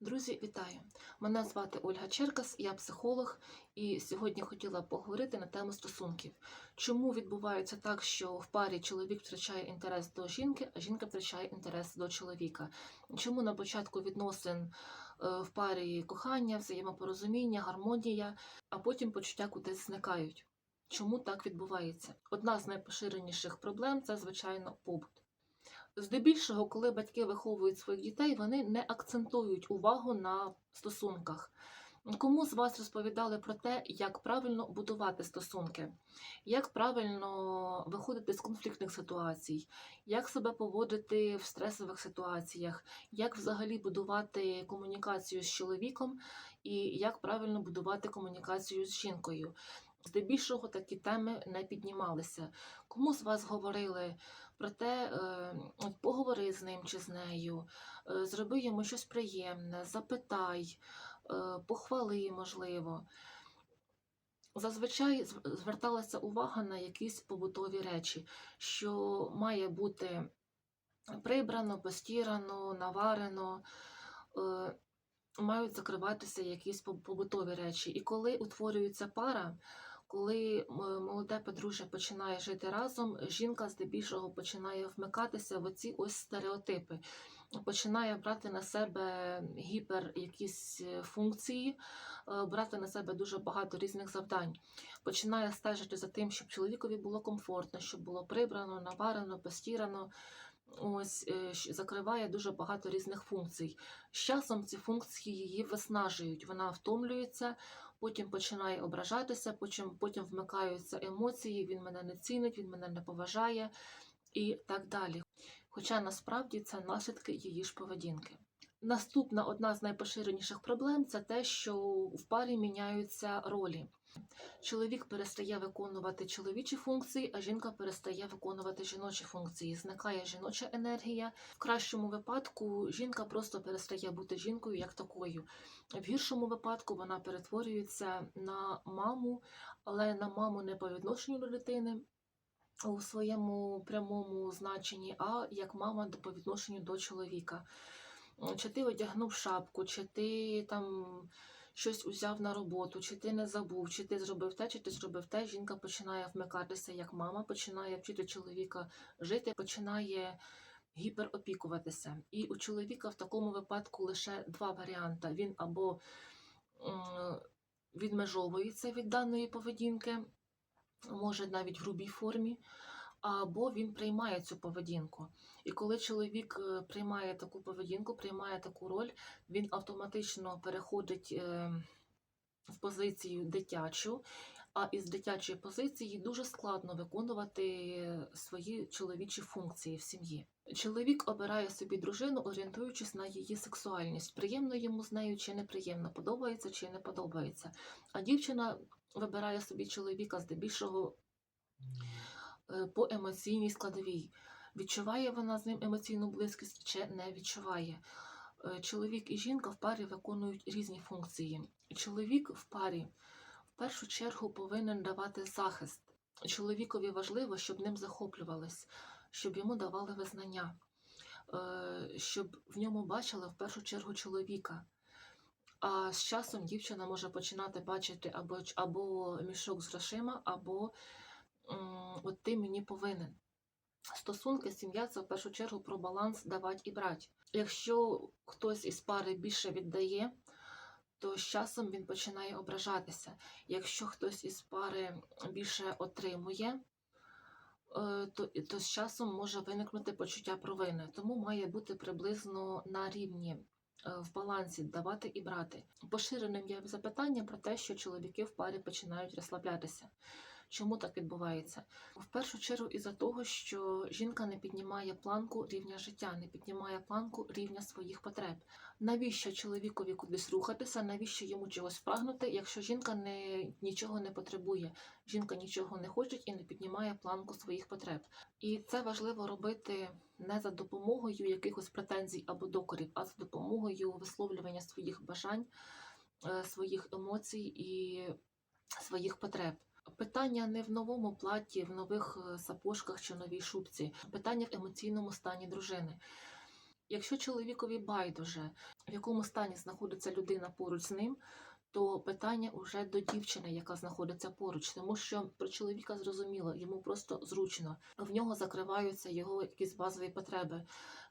Друзі, вітаю! Мене звати Ольга Черкас, я психолог, і сьогодні хотіла поговорити на тему стосунків. Чому відбувається так, що в парі чоловік втрачає інтерес до жінки, а жінка втрачає інтерес до чоловіка? Чому на початку відносин е, в парі кохання, взаємопорозуміння, гармонія, а потім почуття кудись зникають? Чому так відбувається? Одна з найпоширеніших проблем це, звичайно, побут. Здебільшого, коли батьки виховують своїх дітей, вони не акцентують увагу на стосунках. Кому з вас розповідали про те, як правильно будувати стосунки, як правильно виходити з конфліктних ситуацій, як себе поводити в стресових ситуаціях, як взагалі будувати комунікацію з чоловіком і як правильно будувати комунікацію з жінкою? Здебільшого такі теми не піднімалися. Кому з вас говорили про те, е, поговори з ним чи з нею, е, зроби йому щось приємне, запитай, е, похвали, можливо. Зазвичай зверталася увага на якісь побутові речі, що має бути прибрано, постірано, наварено. Мають закриватися якісь побутові речі. І коли утворюється пара, коли молоде подружжя починає жити разом, жінка здебільшого починає вмикатися в оці ось стереотипи, починає брати на себе гіпер якісь е, функції, е, брати на себе дуже багато різних завдань. Починає стежити за тим, щоб чоловікові було комфортно, щоб було прибрано, наварено, постірано. Ось е, закриває дуже багато різних функцій. З часом ці функції її виснажують. Вона втомлюється, потім починає ображатися, потім, потім вмикаються емоції, він мене не цінить, він мене не поважає і так далі. Хоча насправді це наслідки її ж поведінки. Наступна одна з найпоширеніших проблем це те, що в парі міняються ролі. Чоловік перестає виконувати чоловічі функції, а жінка перестає виконувати жіночі функції. Зникає жіноча енергія. В кращому випадку жінка просто перестає бути жінкою як такою. В гіршому випадку вона перетворюється на маму, але на маму не по відношенню до дитини у своєму прямому значенні, а як мама по відношенню до чоловіка. Чи ти одягнув шапку, чи ти там щось узяв на роботу, чи ти не забув, чи ти зробив те, чи ти зробив те, жінка починає вмикатися як мама, починає вчити чоловіка жити, починає гіперопікуватися. І у чоловіка в такому випадку лише два варіанти: він або відмежовується від даної поведінки, може навіть в грубій формі, або він приймає цю поведінку. І коли чоловік е, приймає таку поведінку, приймає таку роль, він автоматично переходить е, в позицію дитячу, а із дитячої позиції дуже складно виконувати свої чоловічі функції в сім'ї. Чоловік обирає собі дружину, орієнтуючись на її сексуальність, приємно йому з нею чи неприємно, подобається чи не подобається. А дівчина вибирає собі чоловіка здебільшого по емоційній складовій. Відчуває вона з ним емоційну близькість чи не відчуває. Е, Чоловік і жінка в парі виконують різні функції. Чоловік в парі в першу чергу повинен давати захист. Чоловікові важливо, щоб ним захоплювались, щоб йому давали визнання, е, щоб в ньому бачили в першу чергу чоловіка. А з часом дівчина може починати бачити або, або мішок з грошима, або от ти мені повинен. Стосунки, сім'я це в першу чергу про баланс давати і брати. Якщо хтось із пари більше віддає, то з часом він починає ображатися. Якщо хтось із пари більше отримує, е, то, то з часом може виникнути почуття провини. Тому має бути приблизно на рівні е, в балансі давати і брати. Поширеним є запитання про те, що чоловіки в парі починають розслаблятися. Чому так відбувається? В першу чергу із-за того, що жінка не піднімає планку рівня життя, не піднімає планку рівня своїх потреб. Навіщо чоловікові кудись рухатися, навіщо йому чогось прагнути, якщо жінка не, нічого не потребує, жінка нічого не хоче і не піднімає планку своїх потреб. І це важливо робити не за допомогою якихось претензій або докорів, а за допомогою висловлювання своїх бажань, е, своїх емоцій і своїх потреб. Питання не в новому платі, в нових е, сапожках чи новій шубці. Питання в емоційному стані дружини. Якщо чоловікові байдуже, в якому стані знаходиться людина поруч з ним, то питання вже до дівчини, яка знаходиться поруч, тому що про чоловіка зрозуміло, йому просто зручно. В нього закриваються його якісь базові потреби.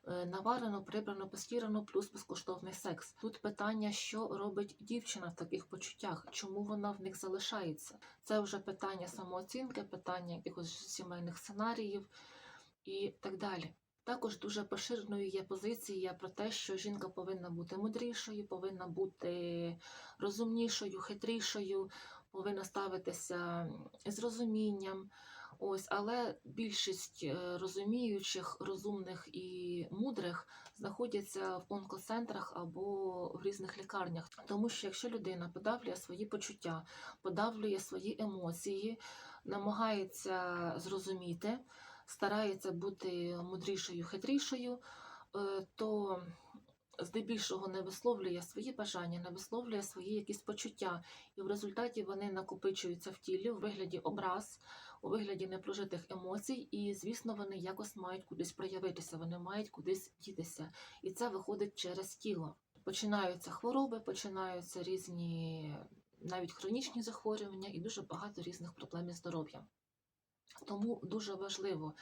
Е, Наварено, прибрано, постірано, плюс безкоштовний секс. Тут питання, що робить дівчина в таких почуттях, чому вона в них залишається. Це вже питання самооцінки, питання якихось сімейних сценаріїв і так далі. Також дуже поширеною є позиція про те, що жінка повинна бути мудрішою, повинна бути розумнішою, хитрішою, повинна ставитися з розумінням. Ось, але більшість е, розуміючих, розумних і мудрих знаходяться в онкоцентрах або в різних лікарнях. Тому що якщо людина подавлює свої почуття, подавлює свої емоції, намагається зрозуміти, старається бути мудрішою, хитрішою, е, то здебільшого не висловлює свої бажання, не висловлює свої якісь почуття, і в результаті вони накопичуються в тілі у вигляді образ, у вигляді непрожитих емоцій, і, звісно, вони якось мають кудись проявитися, вони мають кудись дітися. І це виходить через тіло. Починаються хвороби, починаються різні навіть хронічні захворювання і дуже багато різних проблем із здоров'ям. Тому дуже важливо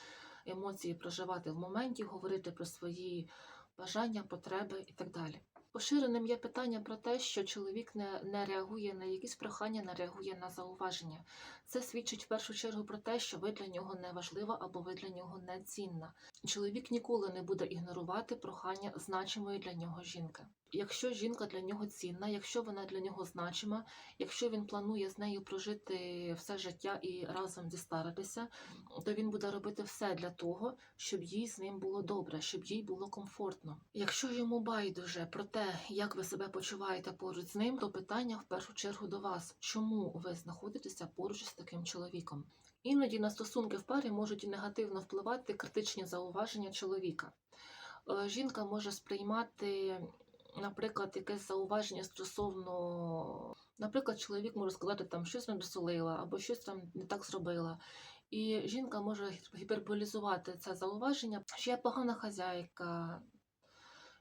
емоції проживати в моменті, говорити про свої бажання, потреби і так далі. Поширеним є питання про те, що чоловік не, не реагує на якісь прохання, не реагує на зауваження. Це свідчить в першу чергу про те, що ви для нього не важлива або ви для нього не цінна. Чоловік ніколи не буде ігнорувати прохання значимої для нього жінки. Якщо жінка для нього цінна, якщо вона для нього значима, якщо він планує з нею прожити все життя і разом зістаритися, то він буде робити все для того, щоб їй з ним було добре, щоб їй було комфортно. Якщо йому байдуже про те, як ви себе почуваєте поруч з ним, то питання в першу чергу до вас: чому ви знаходитеся поруч з таким чоловіком? Іноді на стосунки в парі можуть негативно впливати критичні зауваження чоловіка. Е, Жінка може сприймати, наприклад, якесь зауваження стосовно, наприклад, чоловік може сказати, там щось не досолила або щось там не так зробила. І жінка може гіперболізувати це зауваження, що я погана хазяйка,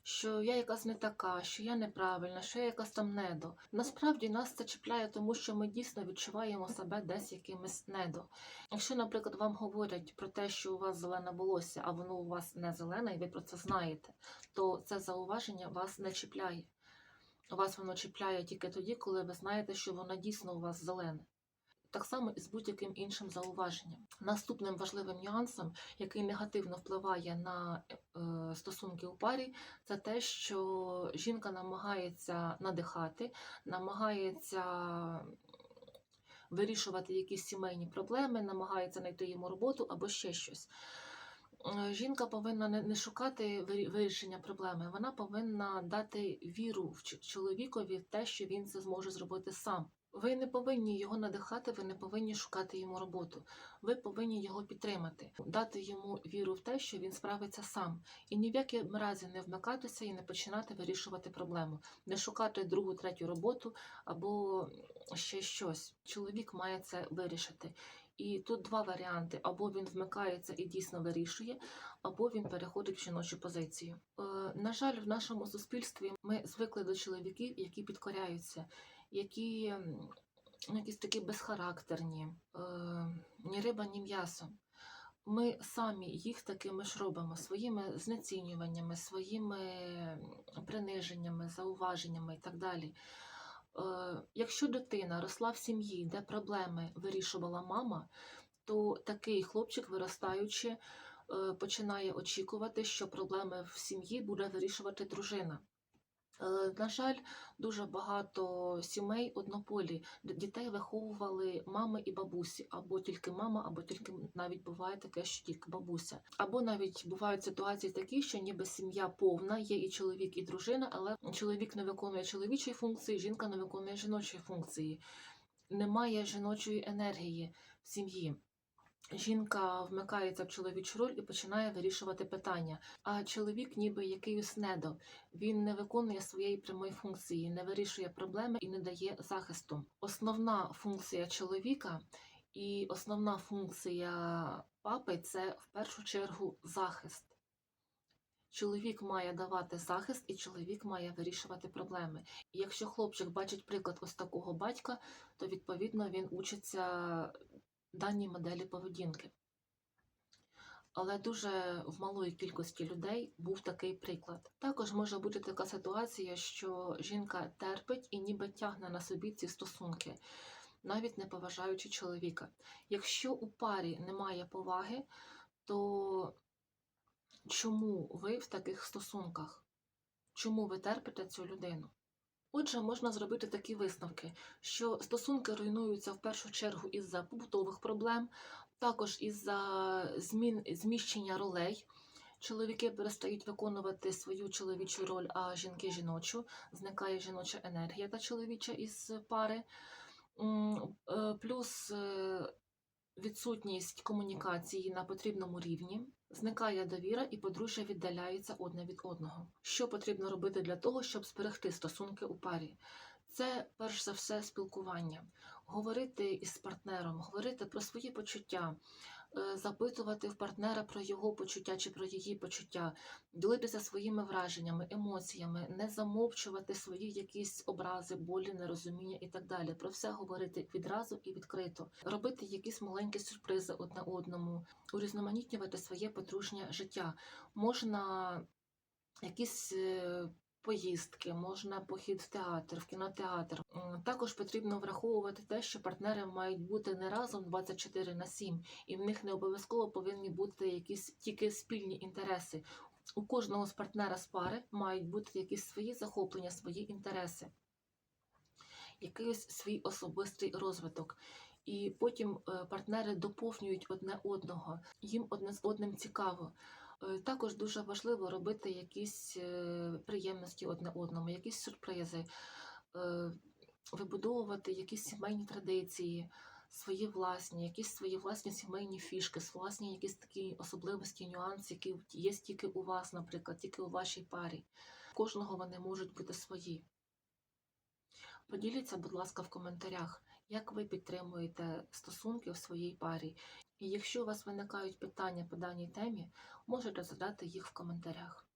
що я якась не така, що я неправильна, що я якась там недо. Насправді нас це чіпляє, тому що ми дійсно відчуваємо себе десь якимось недо. Якщо, наприклад, вам говорять про те, що у вас зелене волосся, а воно у вас не зелене, і ви про це знаєте, то це зауваження вас не чіпляє. Вас воно чіпляє тільки тоді, коли ви знаєте, що воно дійсно у вас зелене. Так само і з будь-яким іншим зауваженням. Наступним важливим нюансом, який негативно впливає на е, стосунки у парі, це те, що жінка намагається надихати, намагається вирішувати якісь сімейні проблеми, намагається знайти йому роботу або ще щось. Е, Жінка повинна не шукати вирішення проблеми, вона повинна дати віру в чоловікові в те, що він це зможе зробити сам. Ви не повинні його надихати, ви не повинні шукати йому роботу. Ви повинні його підтримати, дати йому віру в те, що він справиться сам, і ні в якому разі не вмикатися і не починати вирішувати проблему, не шукати другу, третю роботу або ще щось. Чоловік має це вирішити. І тут два варіанти: або він вмикається і дійсно вирішує, або він переходить в жіночу позицію. Е, на жаль, в нашому суспільстві ми звикли до чоловіків, які підкоряються, які якісь такі безхарактерні, е, ні риба, ні м'ясо. Ми самі їх такими ж робимо своїми знецінюваннями, своїми приниженнями, зауваженнями і так далі. Е, Якщо дитина росла в сім'ї, де проблеми вирішувала мама, то такий хлопчик, виростаючи, е, починає очікувати, що проблеми в сім'ї буде вирішувати дружина. Е, На жаль, дуже багато сімей однополі, дітей виховували мами і бабусі, або тільки мама, або тільки навіть буває таке, що тільки бабуся. Або навіть бувають ситуації такі, що ніби сім'я повна, є і чоловік, і дружина, але чоловік не виконує чоловічої функції, жінка не виконує жіночої функції. Немає жіночої енергії в сім'ї. Жінка вмикається в чоловічу роль і починає вирішувати питання. А чоловік, ніби якийсь недо, він не виконує своєї прямої функції, не вирішує проблеми і не дає захисту. Основна функція чоловіка і основна функція папи це в першу чергу захист. Чоловік має давати захист, і чоловік має вирішувати проблеми. І якщо хлопчик бачить приклад ось такого батька, то відповідно він учиться даній моделі поведінки. Але дуже в малої кількості людей був такий приклад. Також може бути така ситуація, що жінка терпить і ніби тягне на собі ці стосунки, навіть не поважаючи чоловіка. Якщо у парі немає поваги, то чому ви в таких стосунках? Чому ви терпите цю людину? Отже, можна зробити такі висновки, що стосунки руйнуються в першу чергу із-за побутових проблем, також із-за змін зміщення ролей. Чоловіки перестають виконувати свою чоловічу роль, а жінки жіночу. Зникає жіноча енергія та чоловіча із пари. Е, Плюс е, відсутність комунікації на потрібному рівні, зникає довіра і подружжя віддаляється одне від одного. Що потрібно робити для того, щоб зберегти стосунки у парі? Це перш за все спілкування, говорити із партнером, говорити про свої почуття, запитувати в партнера про його почуття чи про її почуття, ділитися своїми враженнями, емоціями, не замовчувати свої якісь образи, болі, нерозуміння і так далі. Про все говорити відразу і відкрито, робити якісь маленькі сюрпризи одне одному, урізноманітнювати своє подружнє життя. Можна якісь е, поїздки, можна похід в театр, в кінотеатр. Також потрібно враховувати те, що партнери мають бути не разом 24 на 7, і в них не обов'язково повинні бути якісь тільки спільні інтереси. У кожного з партнера з пари мають бути якісь свої захоплення, свої інтереси, якийсь свій особистий розвиток. І потім е, партнери доповнюють одне одного, їм одне з одним цікаво. Е, Також дуже важливо робити якісь е, приємності одне одному, якісь сюрпризи, е, вибудовувати якісь сімейні традиції, свої власні, якісь свої власні сімейні фішки, власні якісь такі особливості, нюанси, які є тільки у вас, наприклад, тільки у вашій парі. У Кожного вони можуть бути свої. Поділіться, будь ласка, в коментарях, як ви підтримуєте стосунки в своїй парі. І якщо у вас виникають питання по даній темі, можете задати їх в коментарях.